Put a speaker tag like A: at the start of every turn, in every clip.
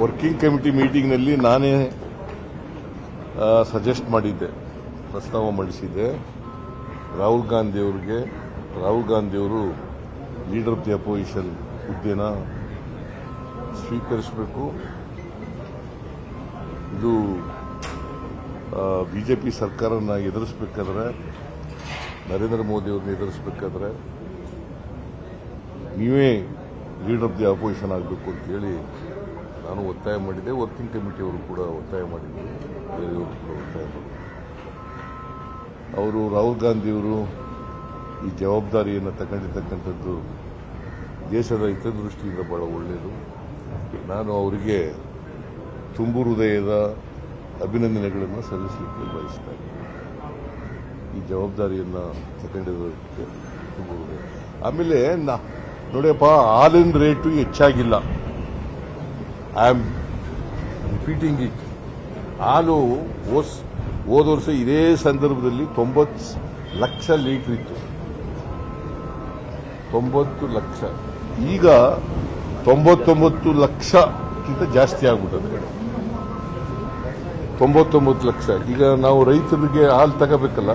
A: Working committee ಮೀಟಿಂಗ್ನಲ್ಲಿ ನಾನೇ suggest ಮಾಡಿದ್ದೆ, ಪ್ರಸ್ತಾವ ಮಂಡಿಸಿದ್ದೆ. ರಾಹುಲ್ ಗಾಂಧಿ ಅವರಿಗೆ, ರಾಹುಲ್ ಗಾಂಧಿ ಅವರು ಲೀಡರ್ ಆಫ್ ದಿ ಅಪೋಸಿಷನ್ ಹುದ್ದೆನ ಸ್ವೀಕರಿಸಬೇಕು. ಇದು ಬಿಜೆಪಿ ಸರ್ಕಾರನ ಎದುರಿಸಬೇಕಾದ್ರೆ, ನರೇಂದ್ರ ಮೋದಿ ಅವ್ರನ್ನ ಎದುರಿಸಬೇಕಾದ್ರೆ ನೀವೇ ಲೀಡರ್ ಆಫ್ ದಿ ಆಪೋಸಿಷನ್ ಆಗಬೇಕು ಅಂತ ಹೇಳಿ ನಾನು ಒತ್ತಾಯ ಮಾಡಿದೆ ವರ್ಕಿಂಗ್ ಕಮಿಟಿಯವರು ಕೂಡ ಒತ್ತಾಯ ಮಾಡಿದ್ರು. ಬೇರೆಯವರು ಕೂಡ ಒತ್ತಾಯ ಮಾಡಿದ್ರು. ಅವರು ರಾಹುಲ್ ಗಾಂಧಿಯವರು ಈ ಜವಾಬ್ದಾರಿಯನ್ನು ತಗೊಂಡಿರ್ತಕ್ಕಂಥದ್ದು ದೇಶದ ಹಿತದೃಷ್ಟಿಯಿಂದ ಬಹಳ ಒಳ್ಳೆಯದು ನಾನು ಅವರಿಗೆ ತುಂಬು ಹೃದಯದ ಅಭಿನಂದನೆಗಳನ್ನು ಸಲ್ಲಿಸಲಿಕ್ಕೆ ಬಯಸ್ತಾ ಇದ್ದೀನಿ. ಈ ಜವಾಬ್ದಾರಿಯನ್ನು ತಗೊಂಡಿರೋದಕ್ಕೆ ತುಂಬು ಹೃದಯ. ಆಮೇಲೆ ನಾ ನೋಡಿಯಪ್ಪ, ಹಾಲಿನ ರೇಟು ಹೆಚ್ಚಾಗಿಲ್ಲ. ಐ ಆಮ್ ರಿಪೀಟಿಂಗ್ ಇಟ್ ಹಾಲು ಓಸ್, ಹೋದ ವರ್ಷ ಇದೇ ಸಂದರ್ಭದಲ್ಲಿ ತೊಂಬತ್ತು ಲಕ್ಷ ಲೀಟರ್ ಇತ್ತು. ತೊಂಬತ್ತು ಲಕ್ಷ. ಈಗ ತೊಂಬತ್ತೊಂಬತ್ತು ಲಕ್ಷಕ್ಕಿಂತ ಜಾಸ್ತಿ ಆಗ್ಬಿಟ್ಟದೆ. ತೊಂಬತ್ತೊಂಬತ್ತು ಲಕ್ಷ. ಈಗ ನಾವು ರೈತರಿಗೆ ಹಾಲು ತಗೋಬೇಕಲ್ಲ,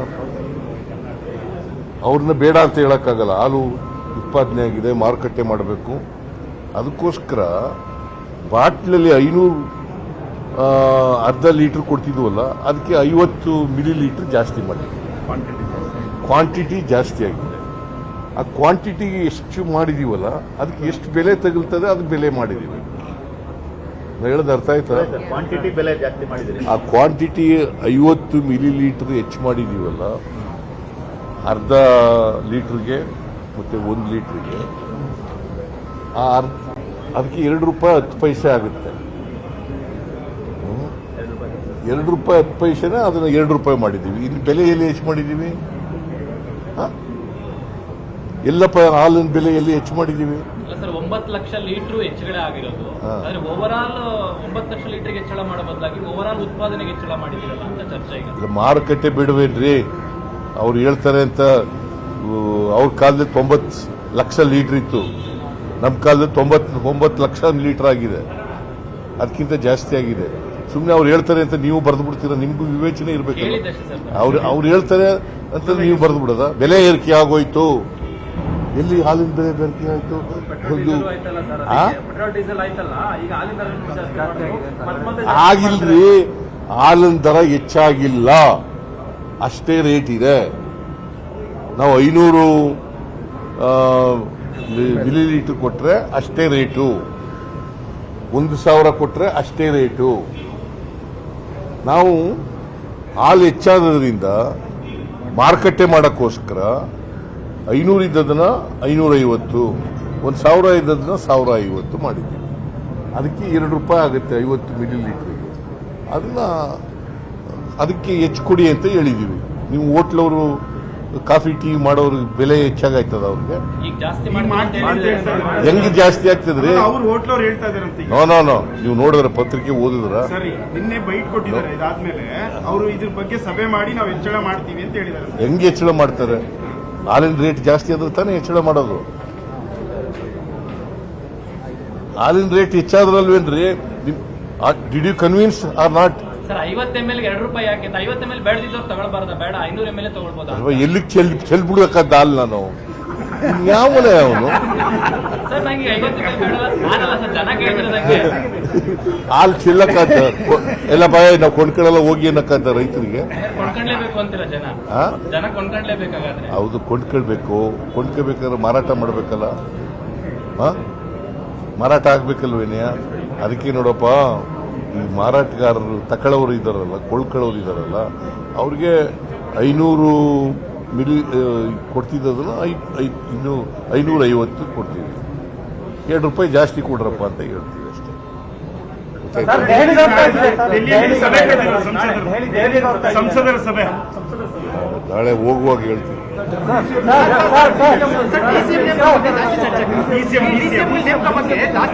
A: ಅವ್ರನ್ನ ಬೇಡ ಅಂತ ಹೇಳಕ್ಕಾಗಲ್ಲ. ಹಾಲು ಉತ್ಪಾದನೆ ಆಗಿದೆ ಮಾರುಕಟ್ಟೆ ಮಾಡಬೇಕು. ಅದಕ್ಕೋಸ್ಕರ ಬಾಟ್ಲಲ್ಲಿ ಐನೂರು ಅರ್ಧ ಲೀಟರ್ ಕೊಡ್ತಿದ್ವಲ್ಲ ಅದಕ್ಕೆ ಐವತ್ತು ಮಿಲಿ ಲೀಟ್ರ್ ಜಾಸ್ತಿ ಮಾಡಿ ಕ್ವಾಂಟಿಟಿ ಜಾಸ್ತಿ ಆಗಿದೆ. ಆ ಕ್ವಾಂಟಿಟಿಗೆ ಎಷ್ಟು ಮಾಡಿದೀವಲ್ಲ ಅದಕ್ಕೆ ಎಷ್ಟು ಬೆಲೆ ತಗುಲ್ತದೆ ಅದಕ್ಕೆ ಬೆಲೆ ಮಾಡಿದ್ದೀವಿ ಹೇಳೋದು ಅರ್ಥ ಆಯ್ತಾ?
B: ಕ್ವಾಂಟಿಟಿ ಬೆಲೆ ಜಾಸ್ತಿ ಮಾಡಿದ್ದೀವಿ
A: ಆ ಕ್ವಾಂಟಿಟಿ ಐವತ್ತು ಮಿಲಿ ಲೀಟ್ರ್ ಹೆಚ್ಚು ಮಾಡಿದೀವಲ್ಲ ಅರ್ಧ ಲೀಟರ್ಗೆ ಮತ್ತೆ ಒಂದು ಲೀಟ್ರಿಗೆ. ಆ ಅದಕ್ಕೆ ಎರಡು ರೂಪಾಯಿ ಹತ್ತು ಪೈಸೆ ಆಗುತ್ತೆ. ಎರಡು ರೂಪಾಯಿ ಹತ್ತು ಪೈಸೆನ ಅದನ್ನು ಎರಡು ರೂಪಾಯಿ ಮಾಡಿದ್ದೀವಿ. ಇಲ್ಲಿ ಬೆಲೆ ಎಲ್ಲಿ ಹೆಚ್ಚು ಮಾಡಿದ್ದೀವಿ? ಎಲ್ಲ ಎಲ್ಲಪ್ಪ ಹಾಲಿನ ಬೆಲೆ ಎಲ್ಲಿ ಹೆಚ್ಚು ಮಾಡಿದ್ದೀವಿ?
C: ಒಂಬತ್ತು ಲಕ್ಷ ಲೀಟರ್ ಹೆಚ್ಚಳ ಆಗಿರೋದು. ಆದ್ರೆ ಓವರ್ ಆಲ್ ಒಂಬತ್ತು ಲಕ್ಷ ಲೀಟರ್ಗೆ ಹೆಚ್ಚಳ ಮಾಡೋ ಬದಲಾಗಿ ಓವರ್ ಆಲ್ ಉತ್ಪಾದನೆಗೆ ಹೆಚ್ಚಳ ಮಾಡಿದಿರಲ್ಲ ಅಂತ ಚರ್ಚೆ
A: ಮಾರುಕಟ್ಟೆ ಬಿಡುವೇನ್ರಿ? ಅವ್ರು ಹೇಳ್ತಾರೆ ಅಂತ ಅವ್ರ ಕಾಲದಲ್ಲಿ ತೊಂಬತ್ತು ಲಕ್ಷ ಲೀಟರ್ ಇತ್ತು. ನಮ್ಮ ಕಾಲದಲ್ಲಿ ತೊಂಬತ್ತು ಒಂಬತ್ತು ಲಕ್ಷ ಲೀಟರ್ ಆಗಿದೆ. ಅದಕ್ಕಿಂತ ಜಾಸ್ತಿ ಆಗಿದೆ. ಸುಮ್ಮನೆ ಅವ್ರು ಹೇಳ್ತಾರೆ ಅಂತ ನೀವು ಬರೆದು ಬಿಡ್ತೀರಾ ನಿಮಗೂ ವಿವೇಚನೆ ಇರಬೇಕಲ್ಲ
C: ಸರ್
A: ಅವ್ರು ಅವ್ರು ಹೇಳ್ತಾರೆ ಅಂತ ನೀವು ಬರೆದು ಬಿಡೋದ ಬೆಲೆ ಏರಿಕೆ ಆಗೋಯ್ತು. ಎಲ್ಲಿ ಹಾಲಿನ ಬೆಲೆ ಏರಿಕೆ ಆಯ್ತು? ಒಂದು ಆ?
C: ಪೆಟ್ರೋಲ್ ಡೀಸೆಲ್ ಆಯ್ತಲ್ಲ? ಈಗ ಹಾಲಿನ
A: ಆಗಿಲ್ರಿ. ಹಾಲಿನ ದರ ಹೆಚ್ಚಾಗಿಲ್ಲ. ಅಷ್ಟೇ ರೇಟ್ ಇದೆ. ನಾವು ಐನೂರು ಮಿಲಿ ಲೀಟರ್ ಕೊಟ್ಟರೆ ಅಷ್ಟೇ ರೇಟು. ಒಂದು ಸಾವಿರ ಕೊಟ್ಟರೆ ಅಷ್ಟೇ ರೇಟು. ನಾವು ಹಾಲು ಹೆಚ್ಚಾದ್ರಿಂದ ಮಾರುಕಟ್ಟೆ ಮಾಡೋಕ್ಕೋಸ್ಕರ ಐನೂರು ಇದ್ದದನ್ನ ಐನೂರೈವತ್ತು, ಒಂದು ಸಾವಿರ ಇದ್ದದನ್ನ ಸಾವಿರ ಐವತ್ತು ಮಾಡಿದ್ದೀವಿ ಅದಕ್ಕೆ ಎರಡು ರೂಪಾಯಿ ಆಗುತ್ತೆ ಐವತ್ತು ಮಿಲಿ ಲೀಟ್ರಿಗೆ ಅದನ್ನ ಅದಕ್ಕೆ ಹೆಚ್ಚು ಕೊಡಿ ಅಂತ ಹೇಳಿದ್ದೀವಿ ನೀವು ಹೋಟ್ಲವರು ಕಾಫಿ ಟೀ ಮಾಡೋರು ಬೆಲೆ ಹೆಚ್ಚಾಗಾಯ್ತದ ಅವ್ರಿಗೆ? ಹೆಂಗ್ ಜಾಸ್ತಿ ಆಗ್ತದ್ರಿ?
D: ಅವ್ರು ಹೋಟ್ಲವ್ರು ಹೇಳ್ತಾ ಇದಾರಂತೆ
A: ನೋ ನೋ ನೋ. ನೀವು ನೋಡಿದ್ರ ಪತ್ರಿಕೆ ಓದಿದ್ರ?
D: ಸರಿ ನಿನ್ನೆ ಬೈಟ್ ಕೊಟ್ಟಿದ್ದಾರೆ ಇದಾದ್ಮೇಲೆ ಅವರು ಇದ್ರ ಬಗ್ಗೆ ಸಭೆ ಮಾಡಿ ನಾವು ಹೆಚ್ಚಳ ಮಾಡ್ತೀವಿ ಅಂತ ಹೇಳಿದ್ದಾರೆ
A: ಹೆಂಗ್ ಹೆಚ್ಚಳ ಮಾಡ್ತಾರೆ? ಹಾಲಿನ ರೇಟ್ ಜಾಸ್ತಿ ಆದ್ರೆ ತಾನೇ ಹೆಚ್ಚಳ ಮಾಡೋದು. ಹಾಲಿನ rate ಹೆಚ್ಚಾದ್ರಲ್ವೇನ್ರಿ? Did you convince or not
C: sir ಐವತ್ತು ಎಂ ಎಲ್ ಎರಡು ರೂಪಾಯಿ ಯಾಕೆ? ಐವತ್ತು ಎಂ ಎಲ್ ಬೇಡದಿದ್ದವ್ರು ತಗೊಳ್ಬಾರ್ದ? ಬೇಡ ಐನೂರು ಎಂ ಎಲ್ ತಗೊಳ್ಬೋದಾ?
A: ಎಲ್ಲಿಗೆ ಚೆಲ್ ಚೆಲ್ಬಿಡ್ಬೇಕಂತ ಅಲ್ಲ ನಾನು? ಯಾವನೇ ಅವನು?
C: ಸರ್ ನಂಗೆ ಐವತ್ತು ಎಂ ಎಲ್ ಬೇಡ ನಾನಲ್ಲ ಸರ್ ಜನ ಕೇಳ್ತಿರೋದಂಗೆ
A: ಹಾಲು ಚೆಲ್ಲಕ್ಕಾತ ಎಲ್ಲ ಭಯ ನಾವು ಕೊಂಡ್ಕೊಳ್ಳಲ್ಲ ಹೋಗಿ ಅನ್ನಕ್ಕಂತ ರೈತರಿಗೆ?
C: ಕೊಂಡ್ಕೊಂಡ್ಲೇಬೇಕು ಅಂತೀರ ಜನ?
A: ಆ?
C: ಜನ ಕೊಂಡ್ಕೊಂಡ್ಲೇಬೇಕಾಗಾದ್ರೆ
A: ಹೌದು ಕೊಂಡ್ಕೊಳ್ಬೇಕು. ಕೊಂಡ್ಕೋಬೇಕಾದ್ರೆ ಮಾರಾಟ ಮಾಡಬೇಕಲ್ಲ? ಹಾಂ ಮಾರಾಟ ಆಗ್ಬೇಕಲ್ವೇನಿಯ? ಅದಕ್ಕೆ ನೋಡಪ್ಪ. ಈ ಮಾರಾಟಗಾರರು ತಕೊಳ್ಳೋರು ಇದ್ದಾರಲ್ಲ ಕೊಳ್ಳಕೊಳ್ಳೋರು ಇದ್ದಾರಲ್ಲ ಅವ್ರಿಗೆ ಐನೂರು ಮಿಲಿ ಕೊಡ್ತಿದ್ದದನ್ನ ಐ ಐ ಇನ್ನು ಐನೂರ ಐವತ್ತು ಕೊಡ್ತೀವಿ ಎರಡು ರೂಪಾಯಿ ಜಾಸ್ತಿ ಕೊಡ್ರಪ್ಪ ಅಂತ ಹೇಳ್ತೀವಿ ಅಷ್ಟೇ ಗೊತ್ತಾಯ್ತಾ?
D: ಡೆಲ್ಲಿಯಲ್ಲಿ ಸಭೆ ಕರೆದಿದ್ದಾರೆ ಸಂಸದರು ಸಂಸದರ ಸಭೆ
A: ನಾಳೆ ಹೋಗುವಾಗ ಹೇಳ್ತೀವಿ
D: ಡಿಸಿಎಂ ಡಿಸಿಎಂ
E: ಬಗ್ಗೆ ಜಾಸ್ತಿ